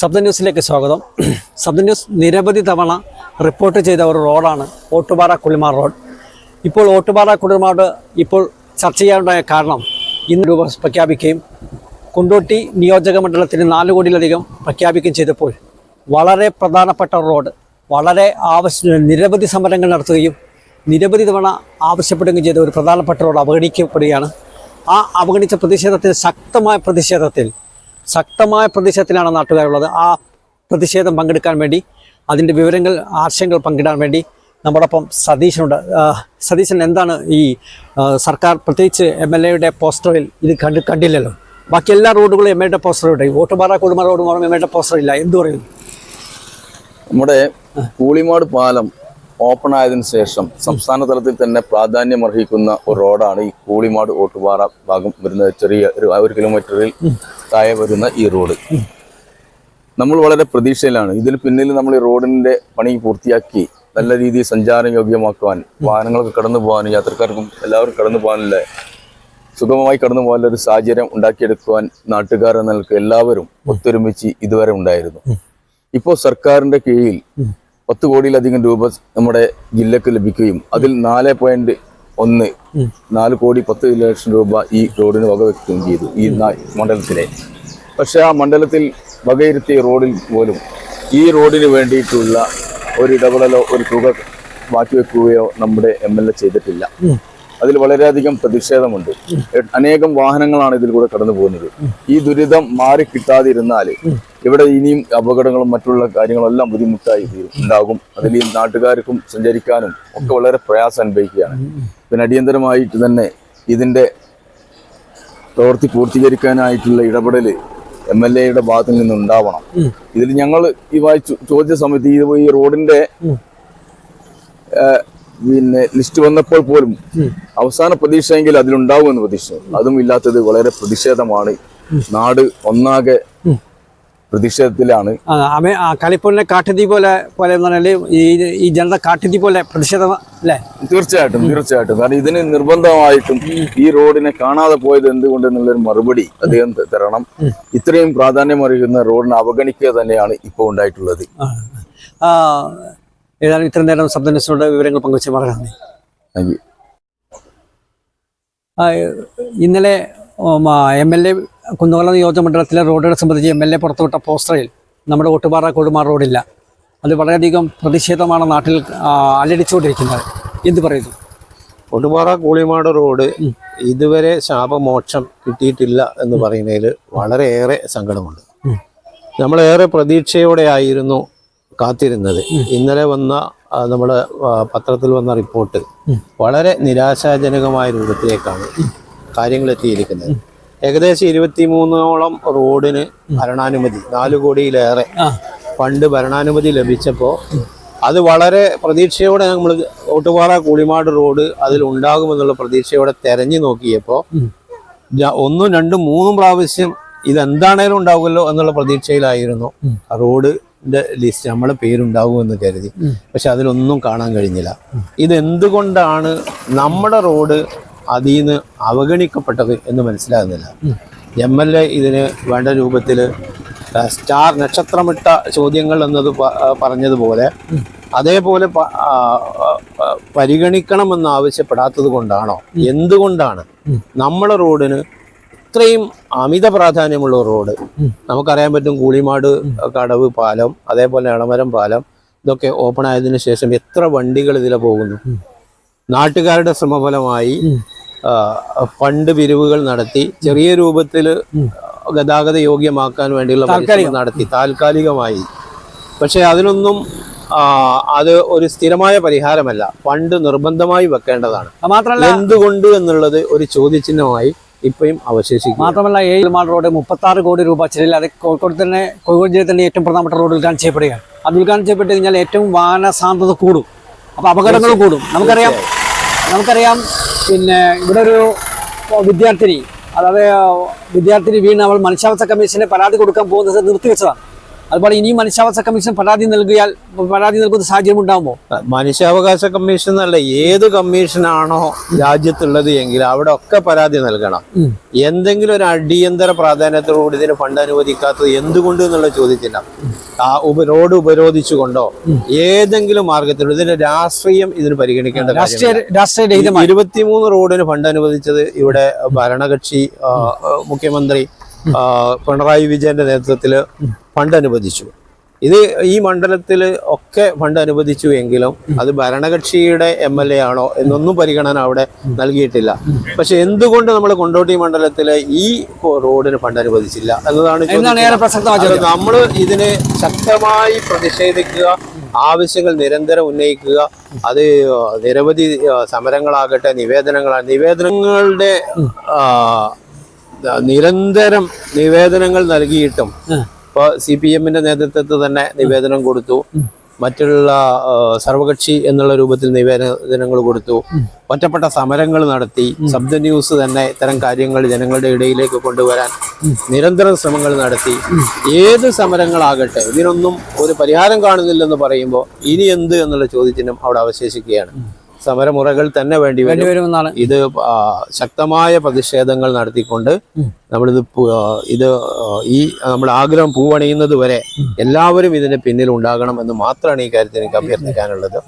ശബ്ദ ന്യൂസിലേക്ക് സ്വാഗതം. ശബ്ദ ന്യൂസ് നിരവധി തവണ റിപ്പോർട്ട് ചെയ്ത ഒരു റോഡാണ് ഓട്ടുപാറ കുളിമാർ റോഡ്. ഇപ്പോൾ ഓട്ടുപാറ കുളിമാർ ഇപ്പോൾ ചർച്ച ചെയ്യാനുണ്ടായ കാരണം ഇന്ന് രൂപ പ്രഖ്യാപിക്കുകയും കുണ്ടോട്ടി നിയോജക മണ്ഡലത്തിന് നാല് കോടിയിലധികം പ്രഖ്യാപിക്കുകയും ചെയ്തപ്പോൾ വളരെ പ്രധാനപ്പെട്ട റോഡ്. വളരെ ആവശ്യ നിരവധി സമരങ്ങൾ നടത്തുകയും നിരവധി തവണ ആവശ്യപ്പെടുകയും ചെയ്ത ഒരു പ്രധാനപ്പെട്ട റോഡ് അവഗണിക്കപ്പെടുകയാണ്. ആ അവഗണിച്ച പ്രതിഷേധത്തിൽ ശക്തമായ പ്രതിഷേധത്തിൽ ശക്തമായ പ്രതിഷേധത്തിലാണ് നാട്ടുകാരുള്ളത്. ആ പ്രതിഷേധം പങ്കെടുക്കാൻ വേണ്ടി അതിന്റെ വിവരങ്ങൾ ആശയങ്ങൾ പങ്കിടാൻ വേണ്ടി നമ്മോടൊപ്പം സതീശനുണ്ട്. സതീശൻ എന്താണ് ഈ സർക്കാർ പ്രത്യേകിച്ച് എം എൽ എയുടെ പോസ്റ്ററിൽ ഇത് കണ്ട് കണ്ടില്ലല്ലോ? ബാക്കി എല്ലാ റോഡുകളും എം എയുടെ പോസ്റ്ററുണ്ട് ഓട്ടുപാറ കുടുംബ റോഡ് മാത്രം എം എയുടെ പോസ്റ്റർ ഇല്ല എന്ത് പറയുന്നു? നമ്മുടെ കൂളിമാട് പാലം ഓപ്പൺ ആയതിനു ശേഷം സംസ്ഥാന തലത്തിൽ തന്നെ പ്രാധാന്യം അർഹിക്കുന്ന ഒരു റോഡാണ് ഈ കൂളിമാട് ഓട്ടുപാറ ഭാഗം വരുന്നത്. ചെറിയ ഒരു ഒരു കിലോമീറ്ററിൽ താഴെ വരുന്ന ഈ റോഡ്. നമ്മൾ വളരെ പ്രതീക്ഷയിലാണ്. ഇതിന് പിന്നിൽ നമ്മൾ ഈ റോഡിന്റെ പണി പൂർത്തിയാക്കി നല്ല രീതിയിൽ സഞ്ചാരം യോഗ്യമാക്കുവാൻ വാഹനങ്ങൾക്ക് കടന്നു പോകാനും യാത്രക്കാർക്കും എല്ലാവർക്കും കടന്നു പോകാനുള്ള സുഗമമായി കടന്നു പോകാനുള്ള ഒരു സാഹചര്യം ഉണ്ടാക്കിയെടുക്കുവാൻ നാട്ടുകാർ എന്ന നിലയ്ക്ക് എല്ലാവരും ഒത്തൊരുമിച്ച് ഇതുവരെ ഉണ്ടായിരുന്നു. ഇപ്പോൾ സർക്കാരിന്റെ കീഴിൽ പത്ത് കോടിയിലധികം രൂപ നമ്മുടെ ജില്ലക്ക് ലഭിക്കുകയും അതിൽ നാല് പോയിന്റ് ഒന്ന് നാല് കോടി പത്ത് ലക്ഷം രൂപ ഈ റോഡിന് വകവെക്കുകയും ചെയ്തു ഈ മണ്ഡലത്തിലെ. പക്ഷെ ആ മണ്ഡലത്തിൽ വകയിരുത്തിയ റോഡിൽ പോലും ഈ റോഡിന് വേണ്ടിയിട്ടുള്ള ഒരു ഇടപെടലോ ഒരു തുക മാറ്റിവെക്കുകയോ നമ്മുടെ എം എൽ എ ചെയ്തിട്ടില്ല. അതിൽ വളരെയധികം പ്രതിഷേധമുണ്ട്. അനേകം വാഹനങ്ങളാണ് ഇതിൽ കൂടെ കടന്നു പോകുന്നത്. ഈ ദുരിതം മാറി കിട്ടാതിരുന്നാൽ ഇവിടെ ഇനിയും അപകടങ്ങളും മറ്റുള്ള കാര്യങ്ങളും എല്ലാം ബുദ്ധിമുട്ടായി ഉണ്ടാകും. അതിൽ ഈ നാട്ടുകാർക്കും സഞ്ചരിക്കാനും ഒക്കെ വളരെ പ്രയാസം അനുഭവിക്കുകയാണ്. പിന്നെ അടിയന്തരമായിട്ട് തന്നെ ഇതിന്റെ പ്രവൃത്തി പൂർത്തീകരിക്കാനായിട്ടുള്ള ഇടപെടൽ എം എൽ എയുടെ ഭാഗത്തു നിന്ന് ഉണ്ടാവണം ഇതിൽ ഞങ്ങൾ ഈ വായിച്ചു ചോദ്യ സമയത്ത് ഈ റോഡിന്റെ പിന്നെ ലിസ്റ്റ് വന്നപ്പോൾ പോലും അവസാന പ്രതീക്ഷയെങ്കിൽ അതിലുണ്ടാവുമെന്ന് പ്രതീക്ഷിച്ചു അതും ഇല്ലാത്തത് വളരെ പ്രതിഷേധമാണ്. നാട് ഒന്നാകെ പ്രതിഷേധത്തിലാണ്. ആ, കാട്ടുതീ പോലെ പോലെ എന്ന് പറഞ്ഞാൽ ഈ ഈ ജനത കാട്ടുതീ പോലെ പ്രതിഷേധം അല്ലേ? തീർച്ചയായിട്ടും തീർച്ചയായിട്ടും. കാരണം ഇതിന് നിർബന്ധമായിട്ടും ഈ റോഡിനെ കാണാതെ പോയത് എന്തുകൊണ്ട് എന്നുള്ളൊരു മറുപടി അദ്ദേഹം തരണം. ഇത്രയും പ്രാധാന്യം അറിയുന്ന റോഡിനെ അവഗണിക്കുക തന്നെയാണ് ഇപ്പോൾ ഉണ്ടായിട്ടുള്ളത്. ഏതായാലും ഇത്രയും നേരം ശബ്ദനസിനോട് വിവരങ്ങൾ പങ്കുവച്ച് വളരെ നന്ദി താങ്ക് യു ഇന്നലെ എം എൽ എ കുന്നംകുളം നിയോജക മണ്ഡലത്തിലെ റോഡുകളെ സംബന്ധിച്ച് എം എൽ എ പുറത്തുവിട്ട പോസ്റ്ററിൽ നമ്മുടെ ഒട്ടുപാറ കൊടുമാർ റോഡില്ല. അത് വളരെയധികം പ്രതിഷേധമാണ് നാട്ടിൽ അലടിച്ചുകൊണ്ടിരിക്കുന്നത്. എന്ത് പറയുന്നു? ഒടുപാറ കൂളിമാട് റോഡ് ഇതുവരെ ശാപമോക്ഷം കിട്ടിയിട്ടില്ല എന്ന് പറയുന്നതിൽ വളരെയേറെ സങ്കടമുണ്ട്. നമ്മളേറെ പ്രതീക്ഷയോടെ ആയിരുന്നു കാത്തിരുന്നത്. ഇന്നലെ വന്ന നമ്മുടെ പത്രത്തിൽ വന്ന റിപ്പോർട്ട് വളരെ നിരാശാജനകമായ രൂപത്തിലേക്കാണ് കാര്യങ്ങൾ എത്തിയിരിക്കുന്നത് ഏകദേശം ഇരുപത്തിമൂന്നോളം റോഡിന് ഭരണാനുമതി നാലു കോടിയിലേറെ ഫണ്ട് ഭരണാനുമതി ലഭിച്ചപ്പോൾ അത് വളരെ പ്രതീക്ഷയോടെ നമ്മൾ ഓട്ടുപാറ കൂളിമാട് റോഡ് അതിൽ ഉണ്ടാകുമെന്നുള്ള പ്രതീക്ഷയോടെ തെരഞ്ഞു നോക്കിയപ്പോൾ ഒന്നും രണ്ടും മൂന്നും പ്രാവശ്യം ഇതെന്താണേലും ഉണ്ടാവുമല്ലോ എന്നുള്ള പ്രതീക്ഷയിലായിരുന്നു റോഡിന്റെ ലിസ്റ്റ് നമ്മളെ പേരുണ്ടാവുമെന്ന് കരുതി. പക്ഷെ അതിലൊന്നും കാണാൻ കഴിഞ്ഞില്ല. ഇതെന്തുകൊണ്ടാണ് നമ്മുടെ റോഡ് അതിൽ നിന്ന് അവഗണിക്കപ്പെട്ടത് എന്ന് മനസ്സിലാകുന്നില്ല. എം എൽ എ ഇതിന് വേണ്ട രൂപത്തിൽ സ്റ്റാർ നക്ഷത്രമിട്ട ചോദ്യങ്ങൾ എന്നത് പറഞ്ഞതുപോലെ അതേപോലെ പരിഗണിക്കണമെന്ന് ആവശ്യപ്പെടാത്തത് കൊണ്ടാണോ? എന്തുകൊണ്ടാണ്. നമ്മുടെ റോഡിന് ഇത്രയും അമിത പ്രാധാന്യമുള്ള റോഡ് നമുക്കറിയാൻ പറ്റും കൂളിമാട് കടവ് പാലം അതേപോലെ എളമരം പാലം ഇതൊക്കെ ഓപ്പൺ ആയതിനു ശേഷം എത്ര വണ്ടികൾ ഇതിലെ പോകുന്നു. നാട്ടുകാരുടെ ശ്രമഫലമായി ഫണ്ട് പിരിവുകൾ നടത്തി ചെറിയ രൂപത്തിൽ. ഗതാഗത യോഗ്യമാക്കാൻ വേണ്ടിയുള്ള പരിശ്രമം നടത്തി താൽക്കാലികമായി. പക്ഷെ അതിനൊന്നും അത് ഒരു സ്ഥിരമായ പരിഹാരമല്ല. ഫണ്ട് നിർബന്ധമായി വെക്കേണ്ടതാണ്. മാത്രമല്ല എന്തുകൊണ്ട് എന്നുള്ളത് ഒരു ചോദ്യചിഹ്നമായി ഇപ്പോഴും അവശേഷിക്കും മാത്രമല്ല ഏഴ് മാൾ റോഡ് മുപ്പത്തി ആറ് കോടി രൂപ ചെലവിൽ അത് കോഴിക്കോട് തന്നെ കോഴിക്കോട് ജില്ലയിൽ തന്നെ ഏറ്റവും പ്രധാനപ്പെട്ട റോഡ് ഉദ്ഘാടനം ചെയ്യപ്പെടുകയാണ്. അത് ഉദ്ഘാടനം ചെയ്യപ്പെട്ട് കഴിഞ്ഞാൽ ഏറ്റവും വാഹന സാന്ദ്രത കൂടും. അപ്പോൾ അപകടങ്ങൾ കൂടും. നമുക്കറിയാം നമുക്കറിയാം പിന്നെ ഇവിടെ ഒരു വിദ്യാർത്ഥിനി അതായത് വിദ്യാർത്ഥിനി വീണ് അവൾ മനുഷ്യാവകാശ കമ്മീഷനെ പരാതി കൊടുക്കാൻ പോകുന്നത് നിർത്തിവെച്ചതാണ്. അതുപോലെ ഇനിയും മനുഷ്യാവകാശ കമ്മീഷൻ പരാതി നൽകിയാൽ പരാതി നൽകുന്ന സാഹചര്യം ഉണ്ടാകുമോ മനുഷ്യാവകാശ കമ്മീഷൻ എന്നല്ല ഏത് കമ്മീഷനാണോ രാജ്യത്തുള്ളത് എങ്കിൽ അവിടെ ഒക്കെ പരാതി നൽകണം. എന്തെങ്കിലും ഒരു അടിയന്തര പ്രാധാന്യത്തോടുകൂടി ഇതിന് ഫണ്ട് അനുവദിക്കാത്തത് എന്തുകൊണ്ട് എന്നുള്ള ഉപ റോഡ് ഉപരോധിച്ചുകൊണ്ടോ ഏതെങ്കിലും മാർഗത്തിലൂടെ ഇതിന്റെ രാഷ്ട്രീയം ഇതിന് പരിഗണിക്കേണ്ട ഇരുപത്തിമൂന്ന് റോഡിന് ഫണ്ട് അനുവദിച്ചത് ഇവിടെ ഭരണകക്ഷി മുഖ്യമന്ത്രി പിണറായി വിജയന്റെ നേതൃത്വത്തിൽ ഫണ്ട് അനുവദിച്ചു. ഇത് ഈ മണ്ഡലത്തിൽ ഒക്കെ ഫണ്ട് അനുവദിച്ചു എങ്കിലും അത് ഭരണകക്ഷിയുടെ എം എൽ എ ആണോ എന്നൊന്നും പരിഗണന അവിടെ നൽകിയിട്ടില്ല. പക്ഷെ എന്തുകൊണ്ട് നമ്മൾ കൊണ്ടോട്ടി മണ്ഡലത്തിലെ ഈ റോഡിന് ഫണ്ട് അനുവദിച്ചില്ല എന്നതാണ് നമ്മൾ ഇതിന് ശക്തമായി പ്രതിഷേധിക്കുക ആവശ്യങ്ങൾ നിരന്തരം ഉന്നയിക്കുക അത് നിരവധി സമരങ്ങളാകട്ടെ നിവേദനങ്ങളാണ് നിവേദനങ്ങളുടെ നിരന്തരം നിവേദനങ്ങൾ നൽകിയിട്ടും. ഇപ്പോൾ സി പി എമ്മിന്റെ നേതൃത്വത്തിൽ തന്നെ നിവേദനം കൊടുത്തു. മറ്റുള്ള സർവകക്ഷി എന്നുള്ള രൂപത്തിൽ നിവേദനങ്ങൾ കൊടുത്തു. ഒറ്റപ്പെട്ട സമരങ്ങൾ നടത്തി. ശബ്ദ ന്യൂസ് തന്നെ ഇത്തരം കാര്യങ്ങൾ ജനങ്ങളുടെ ഇടയിലേക്ക് കൊണ്ടുവരാൻ നിരന്തര ശ്രമങ്ങൾ നടത്തി. ഏത് സമരങ്ങളാകട്ടെ ഇതിനൊന്നും ഒരു പരിഹാരം കാണുന്നില്ലെന്ന് പറയുമ്പോൾ ഇനി എന്ത് എന്നുള്ള ചോദ്യത്തിനും അവിടെ അവശേഷിക്കുകയാണ്. സമരമുറകൾ തന്നെ വേണ്ടി വരുമെന്നാണ് ഇത് ശക്തമായ പ്രതിഷേധങ്ങൾ നടത്തിക്കൊണ്ട് നമ്മളിത് ഇത് ഈ നമ്മൾ ആഗ്രഹം പൂവണിയുന്നത് വരെ എല്ലാവരും ഇതിന്റെ പിന്നിൽ ഉണ്ടാകണം എന്ന് മാത്രമാണ് ഈ കാര്യത്തിൽ എനിക്ക് അഭ്യർത്ഥിക്കാനുള്ളത്.